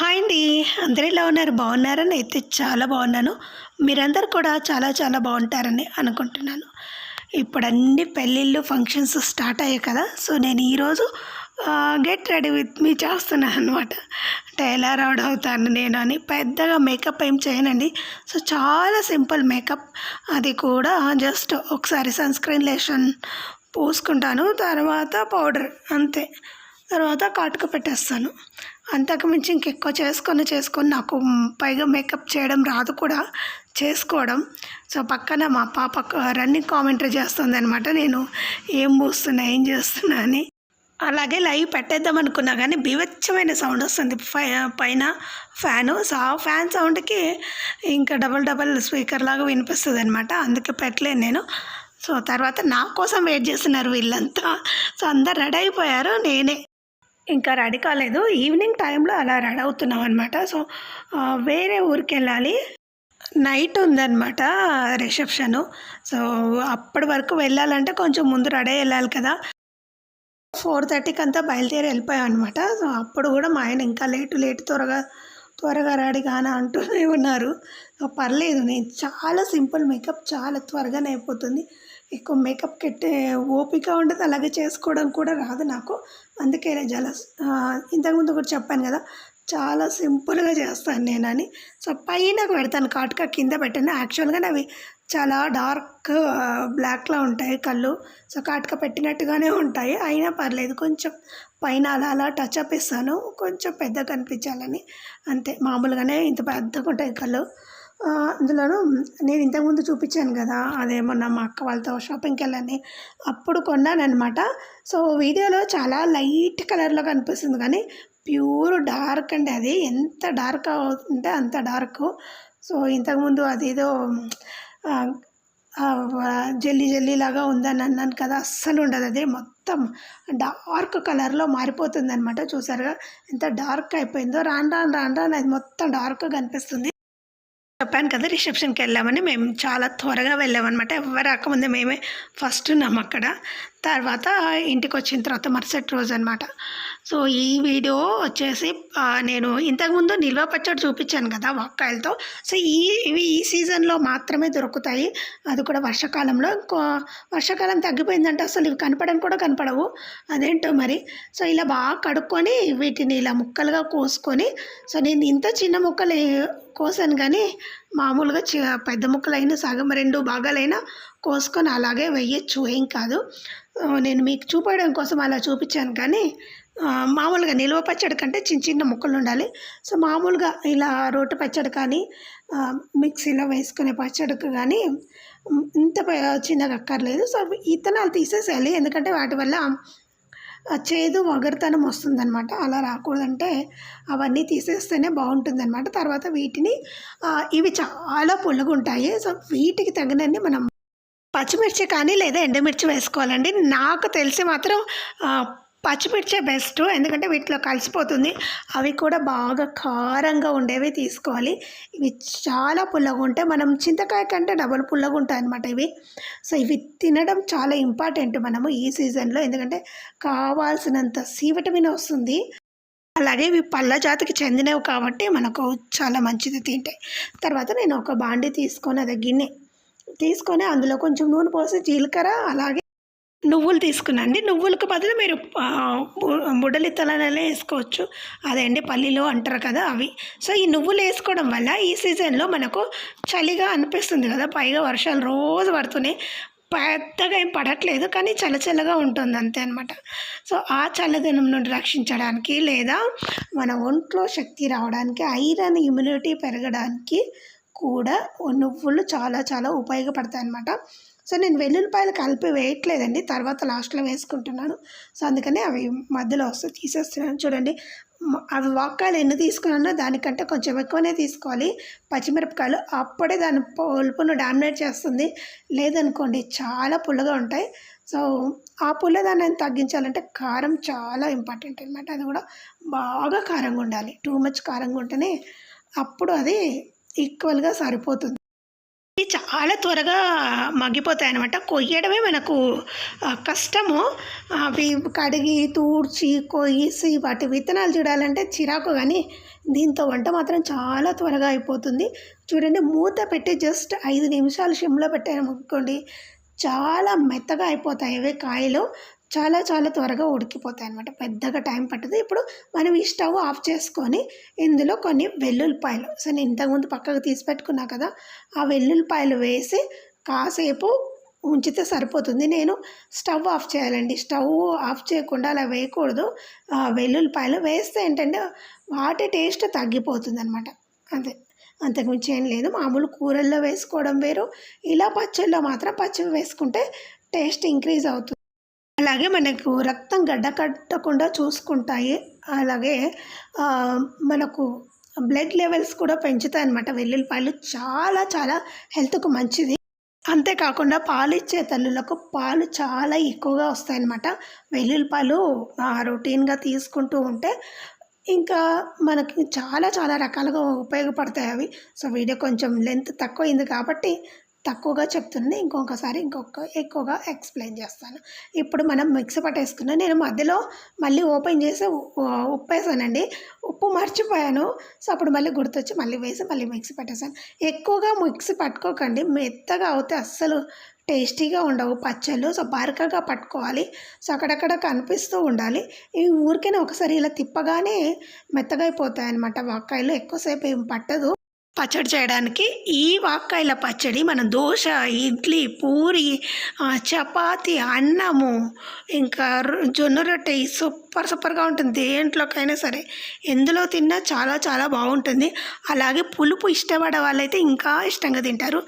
Hi అండి. అందరూ ఎలా ఉన్నారు? బాగున్నారని అయితే చాలా బాగున్నాను. మీరందరూ కూడా చాలా చాలా బాగుంటారని అనుకుంటున్నాను. ఇప్పుడు అన్ని పెళ్ళిళ్ళు ఫంక్షన్స్ స్టార్ట్ అయ్యాయి కదా. సో నేను ఈరోజు గెట్ రెడీ విత్ మీ చేస్తున్నాను అనమాట అంటే ఎలా రౌడ్ అవుతాను నేను అని. పెద్దగా మేకప్ ఏం చేయనండి. సో చాలా సింపుల్ మేకప్. అది కూడా జస్ట్ ఒకసారి సన్ స్క్రీన్ లేషన్ పోసుకుంటాను. తర్వాత పౌడర్ అంతే. తర్వాత కాటుక పెట్టేస్తాను. అంతకుమించి ఇంకెక్కువ చేసుకొని చేసుకొని నాకు పైగా మేకప్ చేయడం రాదు కూడా. చేసుకోవడం. సో పక్కన మా పాప రన్నింగ్ కామెంటరీ చేస్తుంది అనమాట నేను ఏం పూస్తున్నా ఏం చేస్తున్నా అని. అలాగే లైవ్ పెట్టేద్దాం అనుకున్నా కానీ బీవచ్చమైన సౌండ్ వస్తుంది. పైన ఫ్యాను. సో ఆ ఫ్యాన్ సౌండ్కి ఇంకా డబల్ డబల్ స్పీకర్ లాగా వినిపిస్తుంది అనమాట అందుకే పెట్టలేను నేను. సో తర్వాత నా కోసం వెయిట్ చేస్తున్నారు వీళ్ళంతా. సో అందరు రెడీ అయిపోయారు. నేనే ఇంకా రెడీ కాలేదు. ఈవినింగ్ టైంలో అలా రెడీ అవుతున్నాం అనమాట సో వేరే ఊరికి వెళ్ళాలి. నైట్ ఉందన్నమాట రిసెప్షను. సో అప్పటి వరకు వెళ్ళాలంటే కొంచెం ముందు రెడీ వెళ్ళాలి కదా. ఫోర్ థర్టీకి అంతా బయలుదేరి వెళ్ళిపోయాం అనమాట సో అప్పుడు కూడా మా ఆయన ఇంకా లేటు లేటు త్వరగా త్వరగా రెడీ కానీ అంటూనే ఉన్నారు. సో పర్లేదు నేను చాలా సింపుల్ మేకప్ చాలా త్వరగానే అయిపోతుంది. ఎక్కువ మేకప్ కెట్టే ఓపిక ఉండదు అలాగే చేసుకోవడం కూడా రాదు నాకు. అందుకే జలస్ ఇంతకుముందు కూడా చెప్పాను కదా చాలా సింపుల్గా చేస్తాను నేనని సో పైన పెడతాను కాటుక కింద పెట్టాను. యాక్చువల్గా అవి చాలా డార్క్ బ్లాక్లో ఉంటాయి కళ్ళు. సో కాటుక పెట్టినట్టుగానే ఉంటాయి. అయినా పర్లేదు కొంచెం పైన అలా అలా టచ్ అప్ ఇస్తాను. కొంచెం పెద్దగా కనిపించాలని. అంతే మామూలుగానే ఇంత పెద్దగా ఉంటాయి కళ్ళు. అందులోనూ నేను ఇంతకుముందు చూపించాను కదా అదేమో నా మా అక్క వాళ్ళతో షాపింగ్కి వెళ్ళని అప్పుడు కొన్నాను అనమాట సో వీడియోలో చాలా లైట్ కలర్లో కనిపిస్తుంది కానీ ప్యూర్ డార్క్ అండి అది. ఎంత డార్క్ అవుతుంటే అంత డార్క్. సో ఇంతకుముందు అదేదో జల్లీ జల్లీ లాగా ఉందని అన్నాను కదా అస్సలు ఉండదు అది. మొత్తం డార్క్ కలర్లో మారిపోతుంది అనమాట చూసారుగా ఎంత డార్క్ అయిపోయిందో. రాను రాను రాను రాను అది మొత్తం డార్క్గా కనిపిస్తుంది. చెప్పాను కదా రిసెప్షన్కి వెళ్ళామని. మేము చాలా త్వరగా వెళ్ళామన్నమాట. ఎవరు రాకముందే మేమే ఫస్ట్ ఉన్నాం అక్కడ. తర్వాత ఇంటికి వచ్చిన తర్వాత మరుసటి రోజు అనమాట సో ఈ వీడియో వచ్చేసి నేను ఇంతకుముందు నిల్వ పచ్చడి చూపించాను కదా వక్కాయలతో. సో ఈ ఇవి ఈ సీజన్లో మాత్రమే దొరుకుతాయి. అది కూడా వర్షాకాలంలో. ఇంకో వర్షాకాలం తగ్గిపోయిందంటే. అసలు ఇవి కనపడని కూడా కనపడవు. అదేంటో మరి. సో ఇలా బాగా కడుక్కొని వీటిని ఇలా ముక్కలుగా కోసుకొని సో నేను ఇంత చిన్న ముక్కలు కోసాను కానీ మామూలుగా చి పెద్ద ముక్కలైన సగం రెండు భాగాలైనా కోసుకొని అలాగే వేయచ్చు. ఏం కాదు. నేను మీకు చూపడం కోసం అలా చూపించాను కానీ మామూలుగా నిల్వ పచ్చడి కంటే చిన్న చిన్న ముక్కలు ఉండాలి. సో మామూలుగా ఇలా రోటి పచ్చడి కానీ మిక్సీలో వేసుకునే పచ్చడికి కానీ ఇంత చిన్నగా అక్కర్లేదు. సో ఇత్తనాలు తీసేసేయాలి. ఎందుకంటే వాటి వల్ల చేదు వగరుతనం వస్తుందన్నమాట. అలా రాకూడదంటే అవన్నీ తీసేస్తేనే బాగుంటుందన్నమాట. తర్వాత వీటిని ఇవి చాలా పుల్లగా ఉంటాయి సో వీటికి తగినన్ని మనం పచ్చిమిర్చి కానీ లేదా ఎండుమిర్చి వేసుకోవాలండి. నాకు తెలిసి మాత్రం పచ్చిమిర్చే బెస్ట్ ఎందుకంటే వీటిలో కలిసిపోతుంది. అవి కూడా బాగా కారంగా ఉండేవి తీసుకోవాలి. ఇవి చాలా పుల్లగా ఉంటాయి మనం చింతకాయ కంటే డబుల్ పుల్లగా ఉంటాయి అన్నమాట ఇవి. సో ఇవి తినడం చాలా ఇంపార్టెంట్ మనము ఈ సీజన్లో ఎందుకంటే కావాల్సినంత సి విటమిన్ వస్తుంది. అలాగే ఇవి పళ్ళ జాతికి చెందినవి కాబట్టి మనకు చాలా మంచిది తింటే. తర్వాత నేను ఒక బాండి తీసుకొని అదే గిన్నె తీసుకొని అందులో కొంచెం నూనె పోసి జీలకర్ర అలాగే నువ్వులు తీసుకున్నాండి నువ్వులకు బదులు మీరు ఆ, వేసుకోవచ్చు. అదే అండి పల్లీలు అంటారు కదా అవి. సో ఈ నువ్వులు వేసుకోవడం వల్ల ఈ సీజన్లో మనకు చలిగా అనిపిస్తుంది కదా. పైగా వర్షాలు రోజు పడుతున్నాయి. పెద్దగా ఏం పడట్లేదు కానీ చల్లచల్లగా ఉంటుంది అంతే అనమాట సో ఆ చల్లదనం నుండి రక్షించడానికి లేదా మన ఒంట్లో శక్తి రావడానికి ఐరన్ ఇమ్యూనిటీ పెరగడానికి కూడా నువ్వులు చాలా చాలా ఉపయోగపడతాయి అన్నమాట. సో నేను వెల్లుల్లిపాయలు కలిపి వేయట్లేదండి తర్వాత లాస్ట్లో వేసుకుంటున్నాను. సో అందుకనే అవి మధ్యలో వస్తే తీసేస్తున్నాను. చూడండి అవి వాక్కాయలు ఎన్ని తీసుకున్నానో దానికంటే కొంచెం ఎక్కువనే తీసుకోవాలి. పచ్చిమిరపకాయలు అప్పుడే దాని పులుపును డామినేట్ చేస్తుంది. లేదనుకోండి చాలా పుల్లగా ఉంటాయి. సో ఆ పుల్లదాన్ని తగ్గించాలంటే కారం చాలా ఇంపార్టెంట్ అనమాట అది కూడా బాగా కారంగా ఉండాలి. టూ మచ్ కారంగా ఉంటేనే అప్పుడు అది ఈక్వల్గా సరిపోతుంది. చాలా త్వరగా మగ్గిపోతాయి అనమాట కొయ్యడమే మనకు కష్టము. అవి కడిగి తూడ్చి కొయ్యేసి వాటి విత్తనాలు చూడాలంటే చిరాకు కానీ దీంతో వంట మాత్రం చాలా త్వరగా అయిపోతుంది. చూడండి మూత పెట్టి జస్ట్ ఐదు నిమిషాలు సిమ్లో పెట్టామనుకోండి చాలా మెత్తగా అయిపోతాయి ఇవే కాయలు. చాలా చాలా త్వరగా ఉడికిపోతాయి అనమాట పెద్దగా టైం పట్టదు. ఇప్పుడు మనం ఈ స్టవ్ ఆఫ్ చేసుకొని ఇందులో కొన్ని వెల్లుల్లిపాయలు. సో నేను ఇంతకుముందు పక్కకు తీసి పెట్టుకున్నా కదా ఆ వెల్లుల్లిపాయలు వేసి కాసేపు ఉంచితే సరిపోతుంది. నేను స్టవ్ ఆఫ్ చేయాలండి. స్టవ్ ఆఫ్ చేయకుండా అలా వేయకూడదు. ఆ వెల్లుల్లిపాయలు వేస్తే ఏంటంటే వాటి టేస్ట్ తగ్గిపోతుంది అనమాట అంతే అంతకుమించి ఏం లేదు. మామూలు కూరల్లో వేసుకోవడం వేరు. ఇలా పచ్చళ్ళలో మాత్రం పచ్చివి వేసుకుంటే టేస్ట్ ఇంక్రీజ్ అవుతుంది. అలాగే మనకు రక్తం గడ్డ కట్టకుండా చూసుకుంటాయి. అలాగే మనకు బ్లడ్ లెవెల్స్ కూడా పెంచుతాయి అన్నమాట. వెల్లుల్లిపాయలు చాలా చాలా హెల్త్కు మంచిది. అంతేకాకుండా పాలు ఇచ్చే తల్లులకు పాలు చాలా ఎక్కువగా వస్తాయన్నమాట వెల్లుల్లిపాయలు రొటీన్గా తీసుకుంటూ ఉంటే ఇంకా మనకి చాలా చాలా రకాలుగా ఉపయోగపడతాయి అవి. సో వీడియో కొంచెం లెంత్ తక్కువైంది కాబట్టి తక్కువగా చెప్తుంది. ఇంకొకసారి ఇంకొక ఎక్కువగా ఎక్స్ప్లెయిన్ చేస్తాను. ఇప్పుడు మనం మిక్సీ పట్టేసుకున్నాం నేను మధ్యలో మళ్ళీ ఓపెన్ చేసి ఉప్పు వేసానండి ఉప్పు మర్చిపోయాను. సో అప్పుడు మళ్ళీ గుర్తొచ్చి మళ్ళీ వేసి మళ్ళీ మిక్సీ పట్టేసాను. ఎక్కువగా మిక్సీ పట్టుకోకండి. మెత్తగా అవుతే అస్సలు టేస్టీగా ఉండవు పచ్చళ్ళు. సో బరకగా పట్టుకోవాలి. సో అక్కడక్కడ కనిపిస్తూ ఉండాలి. ఈ ఊరికైనా ఒకసారి ఇలా తిప్పగానే మెత్తగా అయిపోతాయి అన్నమాట వాక్కాయలు ఎక్కువసేపు ఏం పట్టదు. పచ్చడి చేయడానికి ఈ వాక్కాయల పచ్చడి మన దోశ ఇడ్లీ పూరి చపాతి అన్నము ఇంకా జొన్న రొట్టె సూపర్ సూపర్గా ఉంటుంది. దేంట్లోకైనా సరే ఎందులో తిన్నా చాలా చాలా బాగుంటుంది. అలాగే పులుపు ఇష్టపడే వాళ్ళైతే ఇంకా ఇష్టంగా తింటారు.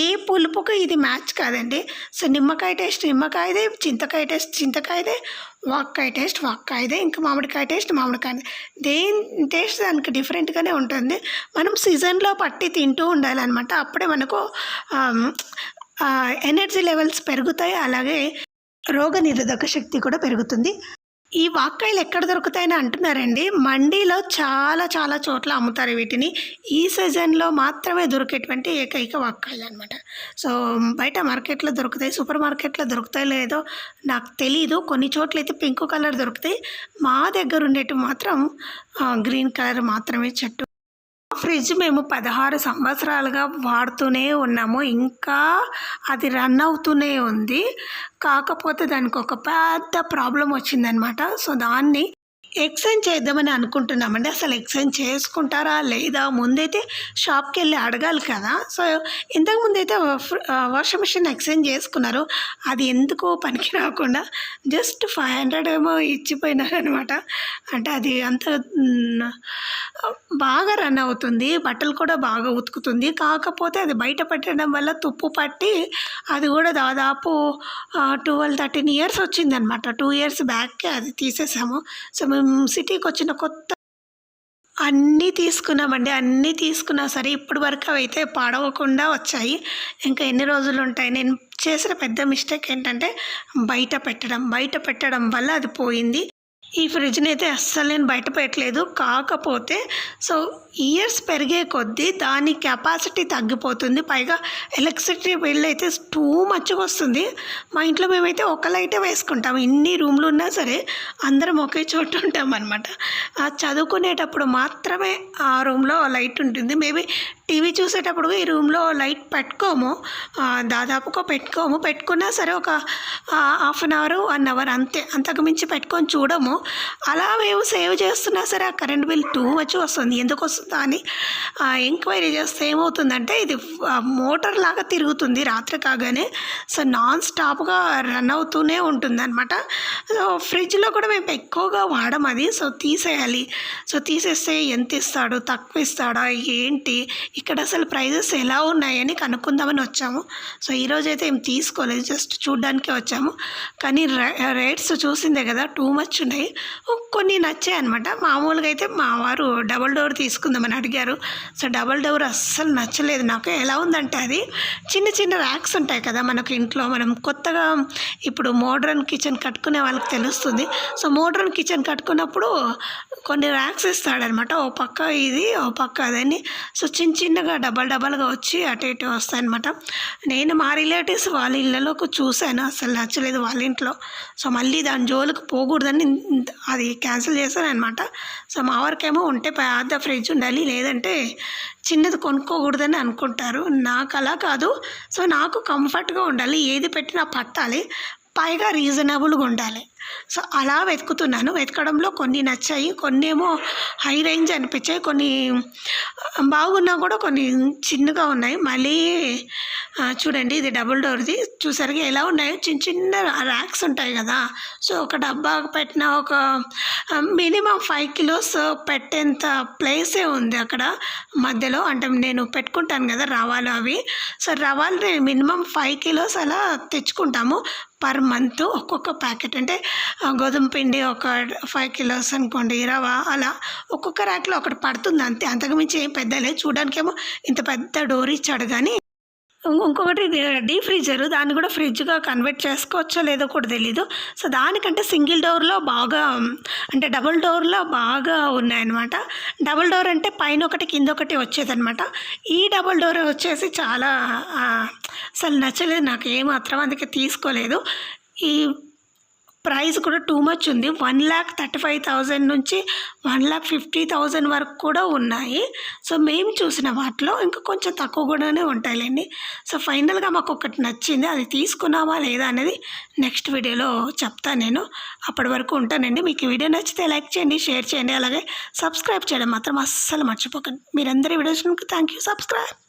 ఏ పులుపుకు ఇది మ్యాచ్ కాదండి. సో నిమ్మకాయ టేస్ట్ నిమ్మకాయదే చింతకాయ టేస్ట్ చింతకాయదే వాక్కాయ టేస్ట్ వాక్కాయదే. ఇంకా మామిడికాయ టేస్ట్ మామిడికాయ దేని టేస్ట్ దానికి డిఫరెంట్గానే ఉంటుంది. మనం సీజన్లో పట్టి తింటూ ఉండాలన్నమాట. అప్పుడే మనకు ఎనర్జీ లెవెల్స్ పెరుగుతాయి. అలాగే రోగ నిరోధక శక్తి కూడా పెరుగుతుంది. ఈ వాక్కాయలు ఎక్కడ దొరుకుతాయని అంటున్నారండి? మండీలో చాలా చాలా చోట్ల అమ్ముతారు వీటిని. ఈ సీజన్లో మాత్రమే దొరికేటువంటి ఏకైక వాక్కాయలు అనమాట సో బయట మార్కెట్లో దొరుకుతాయి సూపర్ మార్కెట్లో దొరుకుతాయి లేదో నాకు తెలీదు. కొన్ని చోట్ల అయితే పింక్ కలర్ దొరుకుతాయి. మా దగ్గర ఉండేటివి మాత్రం గ్రీన్ కలర్ మాత్రమే చెట్టు. ఫ్రిడ్జ్ మేము పదహారు సంవత్సరాలుగా వాడుతూనే ఉన్నాము. ఇంకా అది రన్ అవుతూనే ఉంది. కాకపోతే దానికి ఒక పెద్ద ప్రాబ్లం వచ్చిందనమాట సో దాన్ని ఎక్స్చేంజ్ చేద్దామని అనుకుంటున్నామండి. అసలు ఎక్స్చేంజ్ చేసుకుంటారా లేదా? ముందైతే షాప్కి వెళ్ళి అడగాలి కదా. సో ఇంతకుముందు అయితే వాషింగ్ మిషన్ ఎక్స్చేంజ్ చేసుకున్నారు. అది ఎందుకో పనికి రాకుండా జస్ట్ ఫైవ్ హండ్రెడ్ ఏమో ఇచ్చిపోయినారనమాట అంటే అది అంత బాగా రన్ అవుతుంది. బట్టలు కూడా బాగా ఉతుకుతుంది. కాకపోతే అది బయట పెట్టడం వల్ల తుప్పు పట్టి అది కూడా దాదాపు ట్వెల్వ్ థర్టీన్ ఇయర్స్ వచ్చిందనమాట టూ ఇయర్స్ బ్యాక్కే అది తీసేసాము. సో మేము సిటీకి వచ్చిన కొత్త అన్నీ తీసుకున్నామండి. అన్నీ తీసుకున్నా సరే ఇప్పటి వరకు అవి అయితే పాడవకుండా వచ్చాయి. ఇంకా ఎన్ని రోజులు ఉంటాయి నేను చేసిన పెద్ద మిస్టేక్ ఏంటంటే బయట పెట్టడం. బయట పెట్టడం వల్ల అది పోయింది. ఈ ఫ్రిడ్జ్ని అయితే అస్సలు నేను బయట పెట్టలేదు. కాకపోతే సో ఇయర్స్ పెరిగే కొద్దీ దాని కెపాసిటీ తగ్గిపోతుంది. పైగా ఎలక్ట్రిసిటీ బిల్ అయితే టూ మచ్గా వస్తుంది. మా ఇంట్లో మేమైతే ఒక లైటే వేసుకుంటాం. ఇన్ని రూమ్లు ఉన్నా సరే అందరం ఒకే చోట ఉంటాం అనమాట చదువుకునేటప్పుడు మాత్రమే ఆ రూమ్లో లైట్ ఉంటుంది. మేబీ టీవీ చూసేటప్పుడు ఈ రూమ్లో లైట్ పెట్టుకోము. దాదాపుగా పెట్టుకోము. పెట్టుకున్నా సరే ఒక half an hour one hour అంతే. అంతకుమించి పెట్టుకొని చూడము. అలా మేము సేవ్ చేస్తున్నా సరే ఆ కరెంట్ బిల్ టూ వచ్చి వస్తుంది. ఎందుకు వస్తుందా అని ఎంక్వైరీ చేస్తే ఏమవుతుందంటే ఇది మోటార్ లాగా తిరుగుతుంది రాత్రి కాగానే. సో నాన్ స్టాప్గా రన్ అవుతూనే ఉంటుంది అనమాట సో ఫ్రిడ్జ్లో కూడా మేము ఎక్కువగా వాడమది. అది సో తీసేయాలి. సో తీసేస్తే ఎంత ఇస్తాడు? తక్కువ ఇస్తాడా? ఏంటి? ఇక్కడ అసలు ప్రైజెస్ ఎలా ఉన్నాయని కనుక్కుందామని వచ్చాము. సో ఈరోజు అయితే ఏం తీసుకోలేదు. జస్ట్ చూడ్డానికే వచ్చాము. కానీ రేట్స్ చూసిందే కదా టూ మచ్ ఉన్నాయి. కొన్ని నచ్చాయి అనమాట మామూలుగా అయితే మా వారు డబల్ డోర్ తీసుకుందామని అడిగారు. సో డబల్ డోర్ అస్సలు నచ్చలేదు నాకు. ఎలా ఉందంటే అది చిన్న చిన్న ర్యాక్స్ ఉంటాయి కదా మనకు ఇంట్లో. మనం కొత్తగా ఇప్పుడు మోడ్రన్ కిచెన్ కట్టుకునే వాళ్ళకి తెలుస్తుంది. సో మోడ్రన్ కిచెన్ కట్టుకున్నప్పుడు కొన్ని ర్యాక్స్ ఇస్తాడనమాట ఓ పక్క ఇది ఓ పక్క అదని. సో చిన్న చిన్నగా డబల్ డబల్గా వచ్చి అటు ఇటు వస్తాయన్నమాట. నేను మా రిలేటివ్స్ వాళ్ళ ఇళ్ళలోకి చూశాను అసలు నచ్చలేదు వాళ్ళ ఇంట్లో. సో మళ్ళీ దాని జోలికి పోకూడదని అది క్యాన్సిల్ చేశాను అనమాట సో మా వారికేమో ఉంటే పెద్ద ఫ్రిడ్జ్ ఉండాలి లేదంటే చిన్నది కొనుక్కోకూడదని అనుకుంటారు. నాకు అలా కాదు. సో నాకు కంఫర్ట్గా ఉండాలి ఏది పెట్టినా పట్టాలి. పైగా రీజనబుల్గా ఉండాలి. సో అలా వెతుకుతున్నాను. వెతకడంలో కొన్ని నచ్చాయి కొన్ని ఏమో హై రేంజ్ అనిపించాయి కొన్ని బాగున్నా కూడా కొన్ని చిన్నగా ఉన్నాయి. మళ్ళీ చూడండి ఇది డబుల్ డోర్ది చూసరికి ఎలా ఉన్నాయో? చిన్న చిన్న ర్యాక్స్ ఉంటాయి కదా. సో ఒక డబ్బా పెట్టిన ఒక మినిమం ఫైవ్ కిలోస్ పెట్టేంత ప్లేసే ఉంది అక్కడ. మధ్యలో అంటే నేను పెట్టుకుంటాను కదా రవాలు అవి. సో రవాలు మినిమం ఫైవ్ కిలోస్ అలా తెచ్చుకుంటాము. పర్ మంత్ ఒక్కొక్క ప్యాకెట్. అంటే గోధుమ పిండి ఒక ఫైవ్ కిలోస్ అనుకోండి రవ అలా ఒక్కొక్క ర్యాక్లో ఒకటి పడుతుంది అంతే. అంతకుమించి ఏం పెద్ద లేదు చూడడానికేమో ఇంత పెద్ద డోర్ ఇచ్చాడు కానీ ఇంకొకటి డీ ఫ్రీజరు దాన్ని కూడా ఫ్రిడ్జ్గా కన్వర్ట్ చేసుకోవచ్చో లేదో కూడా తెలీదు. సో దానికంటే సింగిల్ డోర్లో బాగా అంటే డబుల్ డోర్లో బాగా ఉన్నాయన్నమాట. డబుల్ డోర్ అంటే పైన ఒకటి కింద ఒకటి వచ్చేదనమాట ఈ డబుల్ డోర్ వచ్చేసి చాలా అసలు నచ్చలేదు. నాకు ఏమాత్రం అందుకే తీసుకోలేదు. ఈ ప్రైస్ కూడా టూ మచ్ ఉంది. One lakh thirty five thousand నుంచి వన్ ల్యాక్ ఫిఫ్టీ థౌజండ్ వరకు కూడా ఉన్నాయి. సో మేము చూసిన వాటిలో ఇంకా కొంచెం తక్కువ కూడానే ఉంటాయిలేండి. సో ఫైనల్గా మాకు ఒకటి నచ్చింది. అది తీసుకున్నామా లేదా అనేది నెక్స్ట్ వీడియోలో చెప్తాను నేను. అప్పటి వరకు ఉంటానండి. మీకు వీడియో నచ్చితే లైక్ చేయండి షేర్ చేయండి. అలాగే సబ్స్క్రైబ్ చేయడం మాత్రం అస్సలు మర్చిపోకండి. మీరందరి వీడియోస్కి థ్యాంక్ యూ సబ్స్క్రైబ్.